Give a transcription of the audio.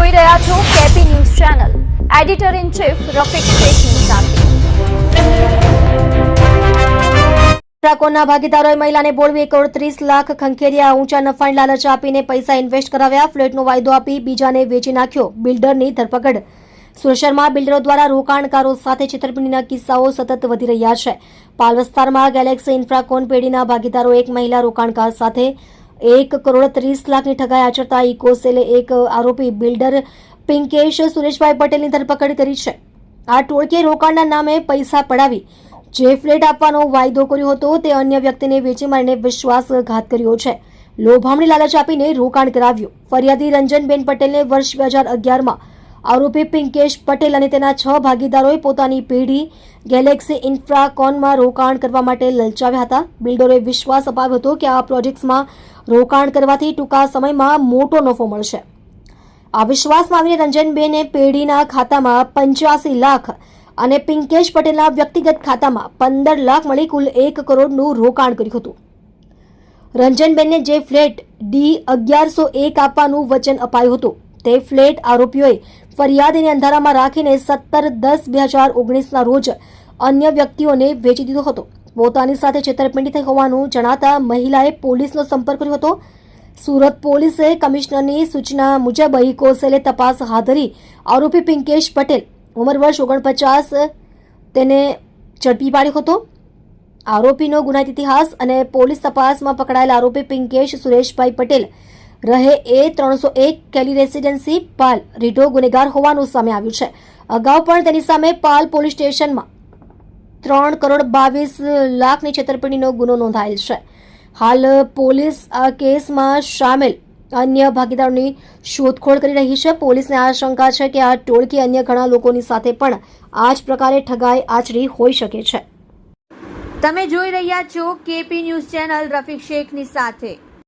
જોઈ રહ્યા છો KP news channel. Editor in chief Rafiq શેખની સાથે. ટ્રકોના ભાગીદારોએ મહિલાને બોળવી એક કરોડ ત્રીસ લાખ ખંખેરિયા ઊંચા નફાની લાલચ આપીને પૈસા ઇન્વેસ્ટ કરાવ્યા. ફ્લેટનો વાયદો આપી બીજાને વેચી નાખ્યો બિલ્ડરની ધરપકડ. સુરશરમાં બિલ્ડરો દ્વારા રોકાણકારો સાથે છેતરપિંડીના કિસ્સાઓ સતત વધી રહ્યા છે. પાલ વિસ્તારમાં ગેલેક્સી ઇન્ફ્રાકોન પેઢીના ભાગીદારો એક મહિલા રોકાણકાર સાથે એક કરોડ ત્રીસ લાખની ઠગાઈ આચરતા ઇકોસેલે એક આરોપી બિલ્ડર પિંકેશ સુરેશભાઈ પટેલની ધરપકડ કરી છે. આ ટોળકીએ રોકાણના નામે પૈસા પડાવી જે ફ્લેટ આપવાનો વાયદો કર્યો હતો. તે અન્ય વ્યક્તિને વેચી મારીને વિશ્વાસઘાત કર્યો છે. લોભામણી લાલચ આપીને રોકાણ કરાવ્યું. ફરિયાદી રંજનબેન પટેલને વર્ષ બે હજાર અગિયારમાં આરોપી પિંકેશ પટેલ અને તેના છ ભાગીદારોએ પોતાની પેઢી ગેલેક્સી ઇન્ફ્રાકોનમાં રોકાણ કરવા માટે લલચાવ્યા હતા. બિલ્ડરોએ વિશ્વાસ અપાવ્યો હતો કે આ પ્રોજેક્ટ્સમાં રોકાણ કરવાથી ટૂંકા સમયમાં મોટો નફો મળશે. આ વિશ્વાસમાં આવીને રંજનબેને પેઢીના ખાતામાં પંચ્યાસી લાખ અને પિંકેશ પટેલના વ્યક્તિગત ખાતામાં પંદર લાખ મળી કુલ એક કરોડનું રોકાણ કર્યું હતું. રંજનબેનને જે ફ્લેટ ડી અગિયારસો એક આપવાનું વચન અપાયું હતું, તે ફ્લેટ આરોપીઓએ ફરિયાદીને અંધારામાં રાખીને સત્તર દસ બે હજાર ઓગણીસના રોજ અન્ય વ્યક્તિઓને વેચી દીધો હતો. પોતાની સાથે છેતરપિંડી થઈ હોવાનું જણાતા મહિલાએ પોલીસનો સંપર્ક કર્યો હતો. સુરત પોલીસે કમિશનરની સૂચના મુજબ ઇકોસેલે તપાસ હાથ ધરી. આરોપી પિંકેશ પટેલ ઉંમર વર્ષ ઓગણપચાસ, તેને ઝડપી પાડ્યો હતો. આરોપીનો ગુનાહિત ઇતિહાસ અને પોલીસ તપાસમાં પકડાયેલ આરોપી પિંકેશ સુરેશભાઈ પટેલ રહે એ ત્રણસો એક કેલી રેસિડેન્સી પાલ રીઢો ગુનેગાર હોવાનું સામે આવ્યું છે. અગાઉ પણ તેની સામે પાલ પોલીસ સ્ટેશનમાં ત્રણ કરોડ બાવીસ લાખની છેતરપિંડીનો ગુનો નોંધાયેલ છે. હાલ પોલીસ આ કેસમાં સામેલ અન્ય ભાગીદારોની શોધખોળ કરી રહી છે. પોલીસને આશંકા છે કે આ ટોળકી અન્ય ઘણા લોકોની સાથે પણ આ જ પ્રકારે ઠગાઈ આચરી હોઈ શકે છે. તમે જોઈ રહ્યા છો કેપી ન્યૂઝ ચેનલ રફીક શેખની સાથે.